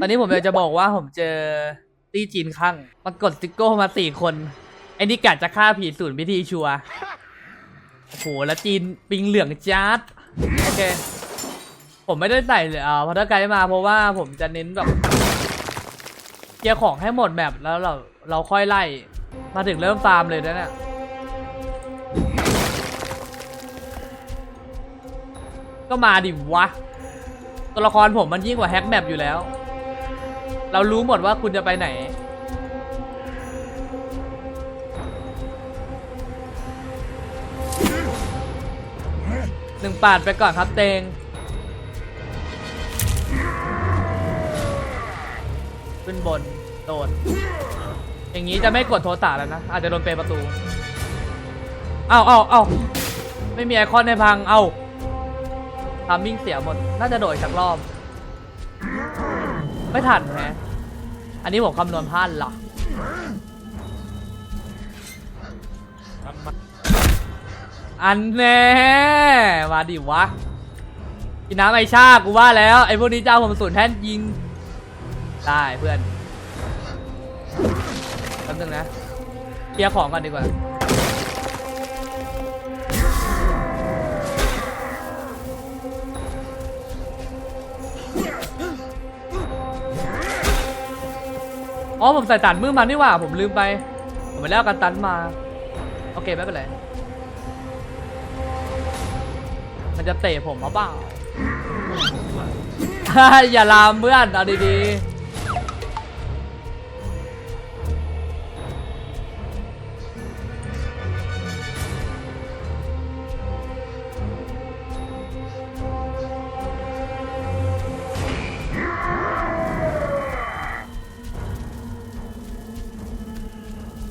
ตอนนี้ผมอยากจะบอกว่าผมเจอตี้จีนข้างปรากฏซิโก้มาสี่คนไอ้นี่กัดจะฆ่าผีสูนย์พิธีชัวโอ้หแล้วจีนปิงเหลืองจัดโอเค ผมไม่ได้ใส่เลยอ่อพัตเตอร์ไกมาเพราะว่าผมจะเน้นแบบเกียของให้หมดแบบแล้วเราเราค่อยไล่ มาถึงเริ่มฟาร์มเลยนะเนี่ยก็มาดิวะ ตัวละครผมมันยิ่งกว่าแฮกแมปอยู่แล้ว เรารู้หมดว่าคุณจะไปไหน หนึ่งปาดไปก่อนครับเตง ขึ้นบน โดด อย่างนี้จะไม่กดโทรตาแล้วนะ อาจจะโดนเปประตู เอาเอาเอาไม่มีไอคอนในพัง เอาทำมิ่งเสียหมด น่าจะโดดสักรอบ ไม่ทันแฮะ อันนี้ผมคำนวณพลาดเหรออันแน่มาดิวะกินน้ำไอชากูว่าแล้ว ไอพวกนี้เจ้าผมสูนแท่นยิง ได้เพื่อนจำตึงนะเคลียร์ของก่อนดีกว่า อ๋อผมใส่ตันมือมันนี่หว่า ผมลืมไป ผมไปแล้วกันตันมา โอเคไม่เป็นไร มันจะเตะผมหรอเปล่าอย่าลามเพื่อนเอาดีๆ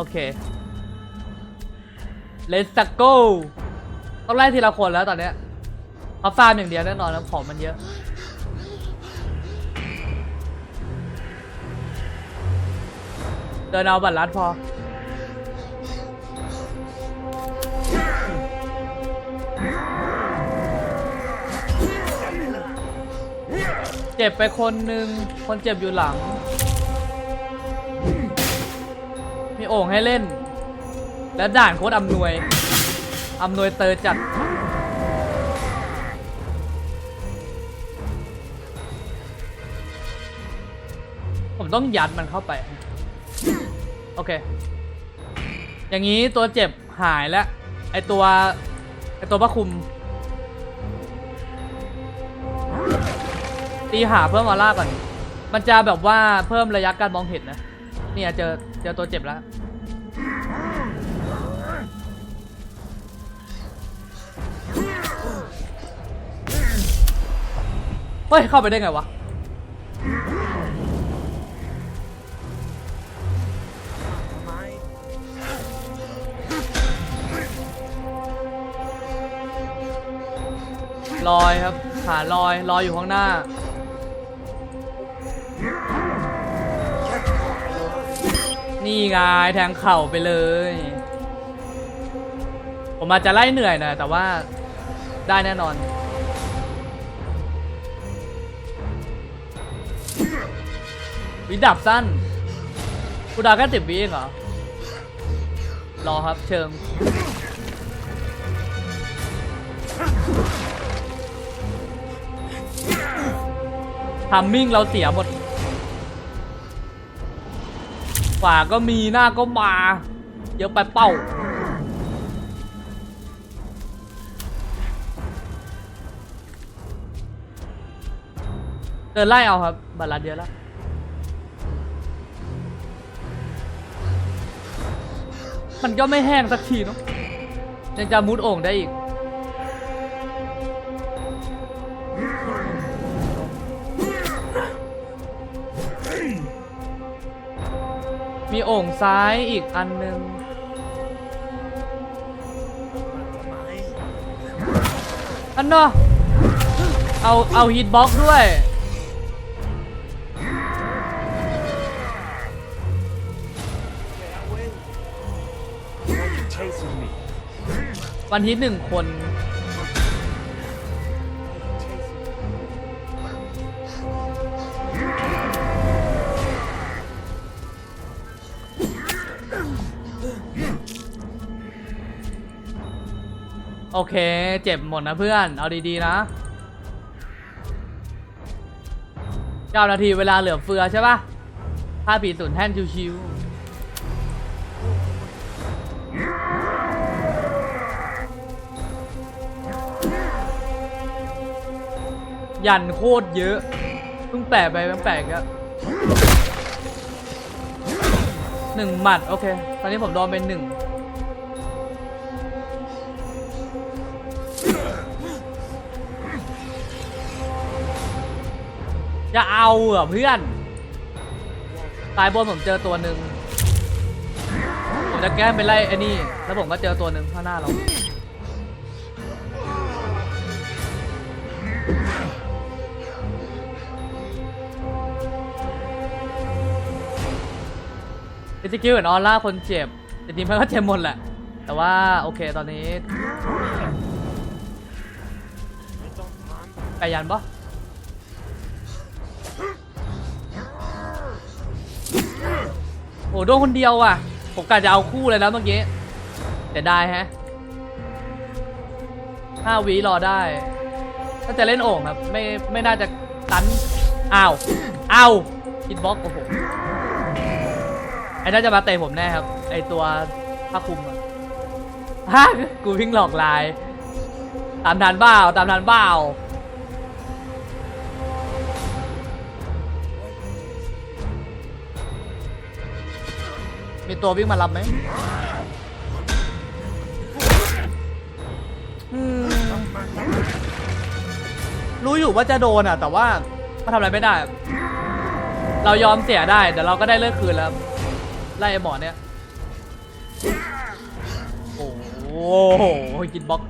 โอเค let's go ต้องไล่ทีละคนแล้วตอนเนี้ยเขาฟาร์มอย่างเดียวแน่นอนแล้วของมันเยอะ เดินเอาบัตรลัดพอ เจ็บไปคนหนึ่งคนเจ็บอยู่หลัง โอ่งให้เล่น และด่านโคตรอำนวยอำนวยเตอร์จัด ผมต้องยัดมันเข้าไป โอเค อย่างนี้ตัวเจ็บหายแล้ว ไอตัวไอตัวพระคุม ตีหาเพิ่มอาร่าก่อน มันจะแบบว่าเพิ่มระยะการมองเห็นนะ เนี่ยเจอเจอตัวเจ็บแล้ว เฮ้ย เข้าไปได้ไงวะ ลอยครับหาลอย ลอยอยู่ข้างหน้า นี่ไงแทงเข่าไปเลย ผมอาจจะไล่เหนื่อยนะแต่ว่าได้แน่นอน วิดับสั้นกูดาแค่สิบวิเองเหรอ รอครับเชิง ทามมิ่งเราเสียหมดฝาก็มีหน้าก็มา เยอะไปเป้าเดินไล่เอาครับบาลาเดียแล้ว มันก็ไม่แห้งสักทีเนาะยังจะมุดโอ่งได้อีก มีโอ่งซ้ายอีกอันนึงอันเนาะเอา เอาฮิตบ็อกด้วย วันที่หนึ่งคน โอเค เจ็บหมดนะเพื่อน เอาดีๆนะเก้านาทีเวลาเหลือเฟือใช่ปะถ้าผีสุนแท่นชิวๆ ยันโคตรเยอะเพิ่งแปะไปเพิ่งแปะก็หนึ่งหมัด โอเค ตอนนี้ผมโดนเป็นหนึ่งจะเอาเหรอเพื่อน ตายบนผมเจอตัวหนึ่งผมจะแก้ไปไล่ไอ้นี่ แล้วผมก็เจอตัวหนึ่งข้างหน้าเรา ดิจิคิวเห็นออร่าคนเจ็บ แต่ทีมเพื่อนก็เจ็บหมดแหละ แต่ว่าโอเคตอนนี้ไปยันปะโอ้โดนคนเดียวอะ ผมกะจะเอาคู่เลยนะเมื่อกี้แต่ได้ฮะห้าวิรอได้ถ้าจะเล่นโอ่งครับ ไม่ไม่น่าจะตันอ้าวอ้าวคิดบล็อกโอ้โห ไอ้น่าจะมาเตะผมแน่ครับ ไอตัวผ้าคลุมอะฮะกูวิ่งหลอกลาย ตามทันเบ้าตามทันเบ้ามีตัววิ่งมารับไหมอืมรู้อยู่ว่าจะโดนอะ แต่ว่าก็ทำอะไรไม่ได้ เรายอมเสียได้แต่เราก็ได้เลิกคืนแล้ว ไล่ไอ้หมอเนี่ย โอ้โหกินบล็อก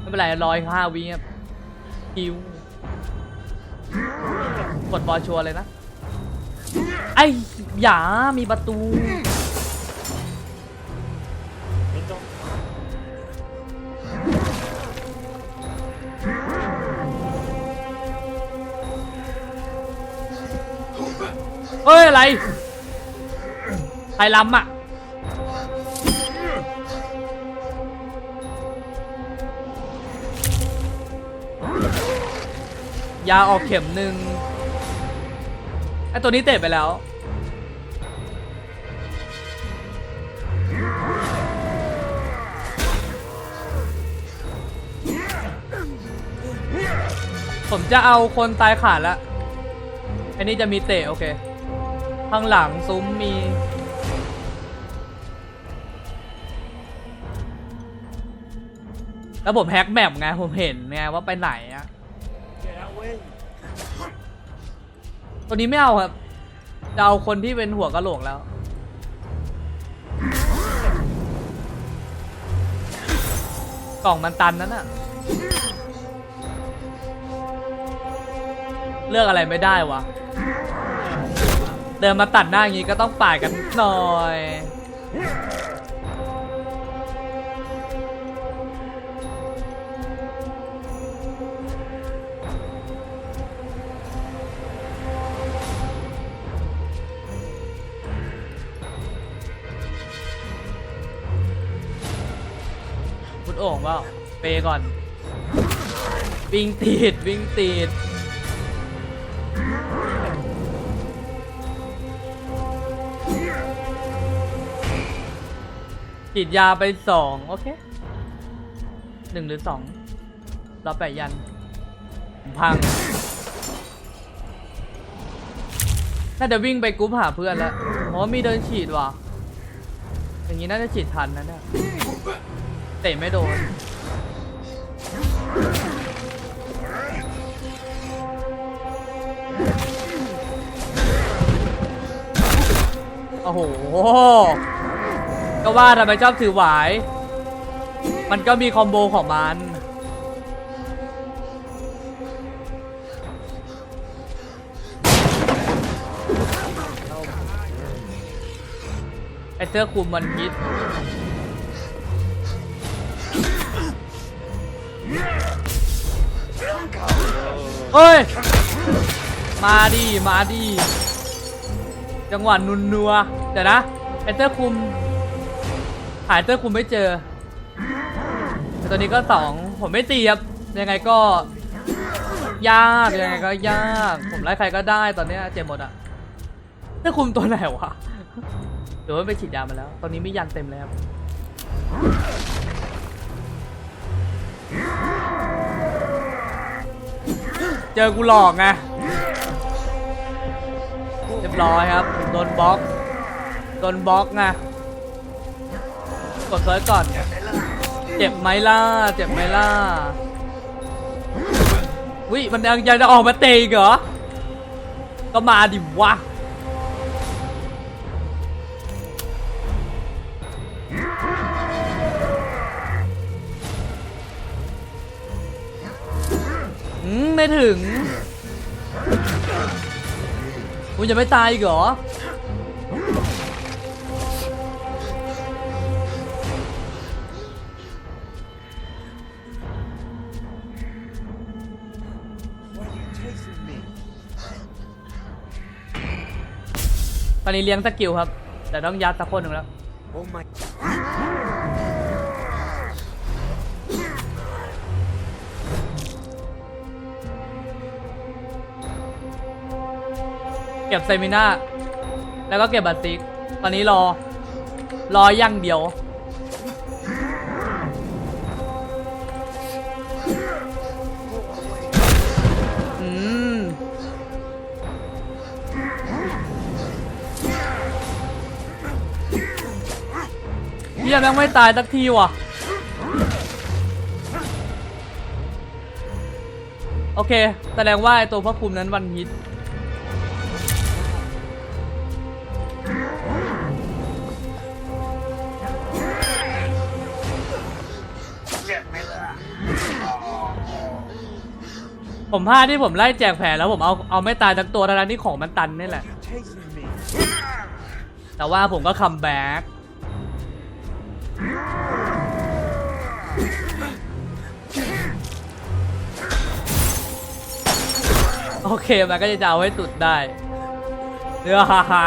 ไม่เป็นไรรอยห้าวิครับคิวกดบอลชัวร์เลยนะ ไอ้หยามีประตูเฮ้ย อะไร ใครล้ำอะยาออกเข็มหนึ่งไอตัวนี้เตะไปแล้ว ผมจะเอาคนตายขาดล้วอันนี้จะมีเตะ โอเค ข้างหลังซุ้มมี แล้วผมแฮกแมปไงผมเห็นไงว่าไปไหนอะตัวนี้ไม่เอาครับจะเอาคนที่เป็นหัวกะโหลกแล้ว กล่องมันตันนั้นอะเลือกอะไรไม่ได้วะ เดินมาตัดหน้าอย่างงี้ก็ต้องป่าดกันหน่อย โอ่งเปล่าเปก่อน วิ่งติดวิ่งติดฉีดยาไปสองโอเคหนึ่งหรือสองรอแปะยัน พัง น่าจะวิ่งไปกรุ๊ปหาเพื่อนแล้วเพราะมีเดินฉีดว่ะ อย่างนี้น่าจะฉีดทันนะเนี่ย เตะไม่โดน โอ้โห ก็ว่าทำไมชอบถือหวาย มันก็มีคอมโบของมันไอเสื้อคลุมมันฮิต เฮ้ย มาดิมาดิจังหวะนุนนัวเดี๋ยวนะไอเตอร์คุม หายเตอร์คุมไม่เจอ แต่ตัวนี้ก็สองผมไม่ตีครับ ยังไงก็ ยาก ยังไงก็ยาก ผมไล่ใครก็ได้ตอนนี้เจ็บหมดอะจะคุมตัวไหนวะหรือว่าไปฉีดยามาแล้ว ตอนนี้ไม่ยันเต็มแล้ว เจอกูหลอกไงเรียบร้อยครับ โดนบล็อกโดนบล็อกไงกดเซิร์ชก่อน เจ็บไหมล่ะ เจ็บไหมล่ะวิมันยังจะออกมาเตะอีกเหรอ ก็มาดิวะ อืมไม่ถึงคุณจะไม่ตายอีกเหรอ ตอนนี้เลี้ยงสกิลครับ แต่ต้องยัดสักคนหนึ่งแล้ว Oh my ก็บไซมิน่าแล้วก็เก็บบัตติก ตอนนี้รอรออย่างเดียว อืม เฮียแม่งไม่ตายสักทีว่ะ โอเค แสดงว่าไอตัวพระคุมนั้นวันฮิต ผมพลาดที่ผมไล่แจกแผลแล้วผมเอาเอาไม่ตายทั้งตัวทั้งๆที่ของมันตันนี่แหละ แต่ว่าผมก็คัมแบ็กโอเค มันก็จะเอาให้ตุดได้เออฮ่าฮ่า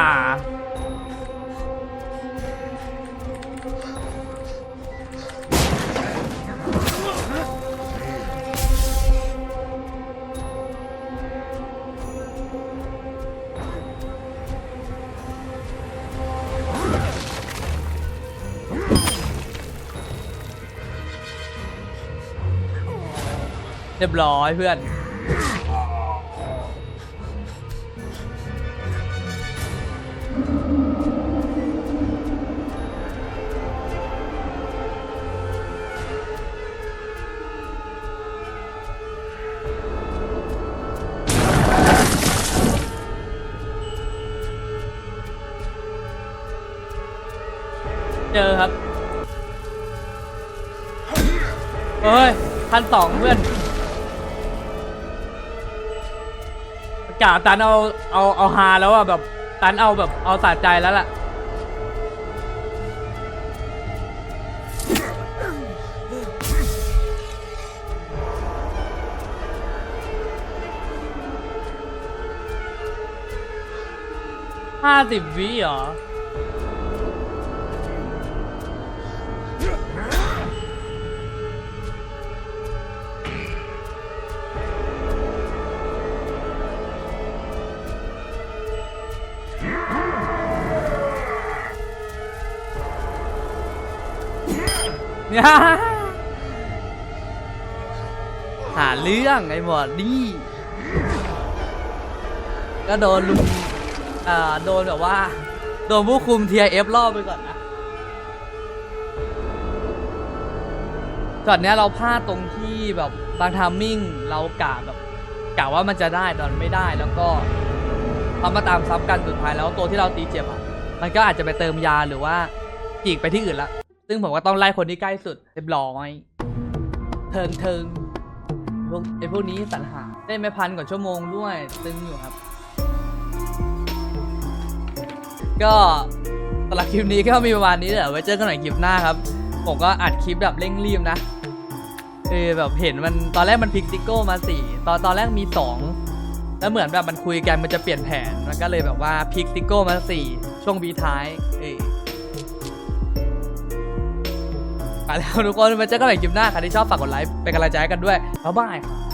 เรียบร้อยเพื่อน เจอครับ เฮ้ยพันสองเพื่อน กะตันเอาเอาเอาฮาแล้วอะแบบตันเอาแบบเอาสะใจแล้วล่ะ ห้าสิบวิเหรอ หาเรื่องไอ้บอดนี่ก็โดนลุมอ่าโดนแบบว่า โดนผู้คุม TIF รอบไปก่อนนะก่อนเนี้ยเราพลาดตรงที่แบบบางทามมิ่งเรากะแบบกะว่ามันจะได้ตอนไม่ได้แล้วก็พอมาตามซับกันสุดท้ายแล้วตัวที่เราตีเจ็บอะ มันก็อาจจะไปเติมยาหรือว่าจีกไปที่อื่นละ ซึ่งผมก็ต้องไล่คนที่ใกล้สุดเรียบร้อยเทิงเทิงพวกไอพวกนี้สรรหาได้ไม่พันกว่าชั่วโมงด้วยตึงอยู่ครับ ก็สำหรับคลิปนี้ก็มีประมาณนี้แหละไว้เจอกันใหม่คลิปหน้าครับ ผมก็อัดคลิปแบบเร่งรีบนะเออแบบเห็นมันตอนแรกมันพิกซิโก้มาสี่ตอนตอนแรกมีสองแล้วเหมือนแบบมันคุยกันมันจะเปลี่ยนแผนมันก็เลยแบบว่าพิกซิโก้มาสี่ช่วงบีท้ายเออ ไปแล้วทุกคนมาเจอกันใหม่คลิปหน้าใครที่ชอบฝากกดไลค์เป็นกำลังใจให้กันด้วยบ๊ายบายครับ